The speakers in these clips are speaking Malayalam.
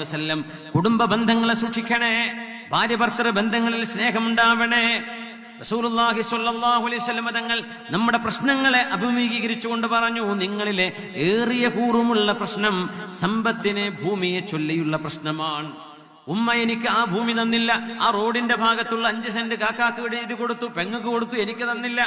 വസല്ലം കുടുംബ ബന്ധങ്ങളെ സൂക്ഷിക്കണേ ഭാര്യ ഭർത്തൃ ബന്ധങ്ങളിൽ സ്നേഹമുണ്ടാവണേ. റസൂലുള്ളാഹി സ്വല്ലല്ലാഹു അലൈഹി തങ്ങൾ നമ്മുടെ പ്രശ്നങ്ങളെ അഭിമുഖീകരിച്ചുകൊണ്ട് പറഞ്ഞു നിങ്ങളിലെ ഏറിയ കൂറുമുള്ള പ്രശ്നം സമ്പത്തിനെ ഭൂമിയെ ചൊല്ലിയുള്ള പ്രശ്നമാണ്. ഉമ്മ എനിക്ക് ആ ഭൂമി തന്നില്ല ആ റോഡിന്റെ ഭാഗത്തുള്ള അഞ്ച് സെന്റ് കാക്കാക്ക് എഴുതി കൊടുത്തു പെങ്ങക്ക് കൊടുത്തു എനിക്ക് തന്നില്ല.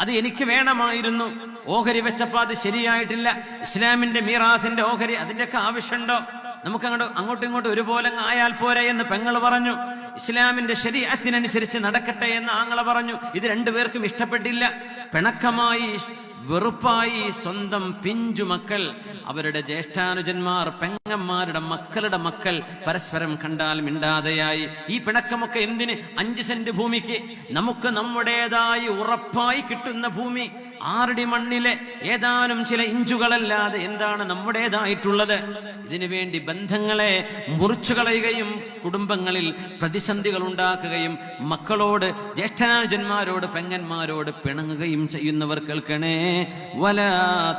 അത് എനിക്ക് വേണമായിരുന്നു. ഓഹരി വെച്ചപ്പോ അത് ശരിയായിട്ടില്ല. ഇസ്ലാമിന്റെ മീറാസിന്റെ ഓഹരി അതിന്റെയൊക്കെ ആവശ്യമുണ്ടോ? നമുക്ക് അങ്ങോട്ട് അങ്ങോട്ടും ഇങ്ങോട്ടും ഒരുപോലെ ആയാൽ പോരെ എന്ന് പെങ്ങൾ പറഞ്ഞു. ഇസ്ലാമിന്റെ ശരീരത്തിനനുസരിച്ച് നടക്കട്ടെ എന്ന് ആങ്ങളെ പറഞ്ഞു. ഇത് രണ്ടുപേർക്കും ഇഷ്ടപ്പെട്ടില്ല. പിണക്കമായി വെറുപ്പായി സ്വന്തം പിഞ്ചു മക്കൾ അവരുടെ ജ്യേഷ്ഠാനുജന്മാർ പെങ്ങന്മാരുടെ മക്കളുടെ മക്കൾ പരസ്പരം കണ്ടാൽ മിണ്ടാതെയായി. ഈ പിണക്കമൊക്കെ എന്തിന് അഞ്ച് സെന്റ് ഭൂമിക്ക്? നമുക്ക് നമ്മുടേതായി ഉറപ്പായി കിട്ടുന്ന ഭൂമി ആറടി മണ്ണിലെ ഏതാനും ചില ഇഞ്ചുകളല്ലാതെ എന്താണ് നമ്മുടേതായിട്ടുള്ളത്? ഇതിനു വേണ്ടി ബന്ധങ്ങളെ മുറിച്ചു കളയുകയും കുടുംബങ്ങളിൽ പ്രതിസന്ധികൾ ഉണ്ടാക്കുകയും മക്കളോട് ജ്യേഷ്ഠനാജന്മാരോട് പെങ്ങന്മാരോട് പിണങ്ങുകയും ചെയ്യുന്നവർ കേൾക്കണേ. ولا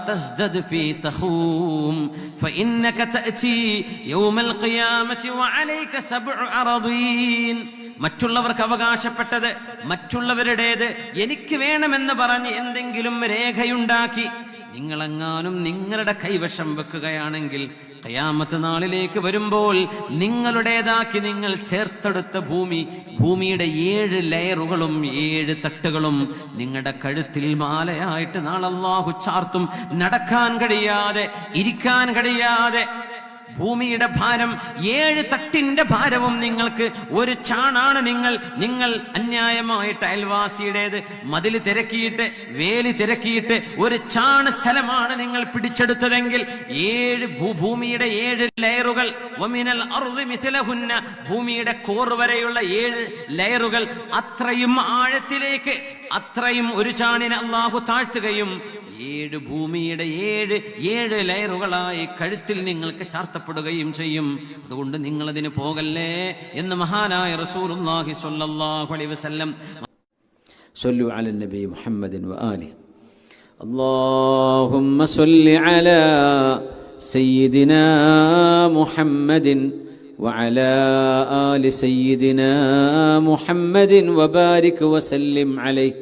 تزدد في تخوم فإنك تأتي يوم القيامة وعليك سبع أراضين മറ്റുള്ളവർക്ക് അവകാശപ്പെട്ടത് മറ്റുള്ളവരുടേത് എനിക്ക് വേണമെന്ന് പറഞ്ഞ് എന്തെങ്കിലും രേഖയുണ്ടാക്കി നിങ്ങളെങ്ങാനും നിങ്ങളുടെ കൈവശം വെക്കുകയാണെങ്കിൽ കയാമത്ത് നാളിലേക്ക് വരുമ്പോൾ നിങ്ങളുടേതാക്കി നിങ്ങൾ ചേർത്തെടുത്ത ഭൂമി ഭൂമിയുടെ ഏഴ് ലെയറുകളും ഏഴ് തട്ടുകളും നിങ്ങളുടെ കഴുത്തിൽ മാലയായിട്ട് നാളല്ലാഹു ചാർത്തും. നടക്കാൻ കഴിയാതെ ഇരിക്കാൻ കഴിയാതെ ഭൂമിയുടെ ഭാരം ഏഴ് തട്ടിന്റെ ഭാരവും നിങ്ങൾക്ക് ഒരു ചാണാണ് നിങ്ങൾ നിങ്ങൾ അന്യായമായിട്ട് അയൽവാസിയുടേത്. മതിൽ തിരക്കിയിട്ട് വേലി തിരക്കിയിട്ട് ഒരു ചാണ് സ്ഥലമാണ് നിങ്ങൾ പിടിച്ചെടുത്തതെങ്കിൽ ഏഴ് ഭൂഭൂമിയുടെ ഏഴ് ലെയറുകൾ ഒമിനൽ മിഥിലഹുന്ന ഭൂമിയുടെ കോർ വരെയുള്ള ഏഴ് ലെയറുകൾ അത്രയും ആഴത്തിലേക്ക് അത്രയും ഒരു ചാണിനെ അള്ളാഹു താഴ്ത്തുകയും ഏഴ് ഭൂമിയുടെ ഏഴ് ഏഴ് ലെയറുകളായി കഴുത്തിൽ നിങ്ങൾക്ക് ചാർത്തപ്പെടുകയും ചെയ്യും അതുകൊണ്ട് നിങ്ങൾ അതിന് പോകല്ലേ എന്ന് മഹാനായ റസൂലുള്ളാഹി സ്വല്ലല്ലാഹു അലൈഹി വസല്ലം صلوا على النبي محمد وآله اللهم صل على سيدنا محمد وعلى آل سيدنا محمد وبارك وسلم عليه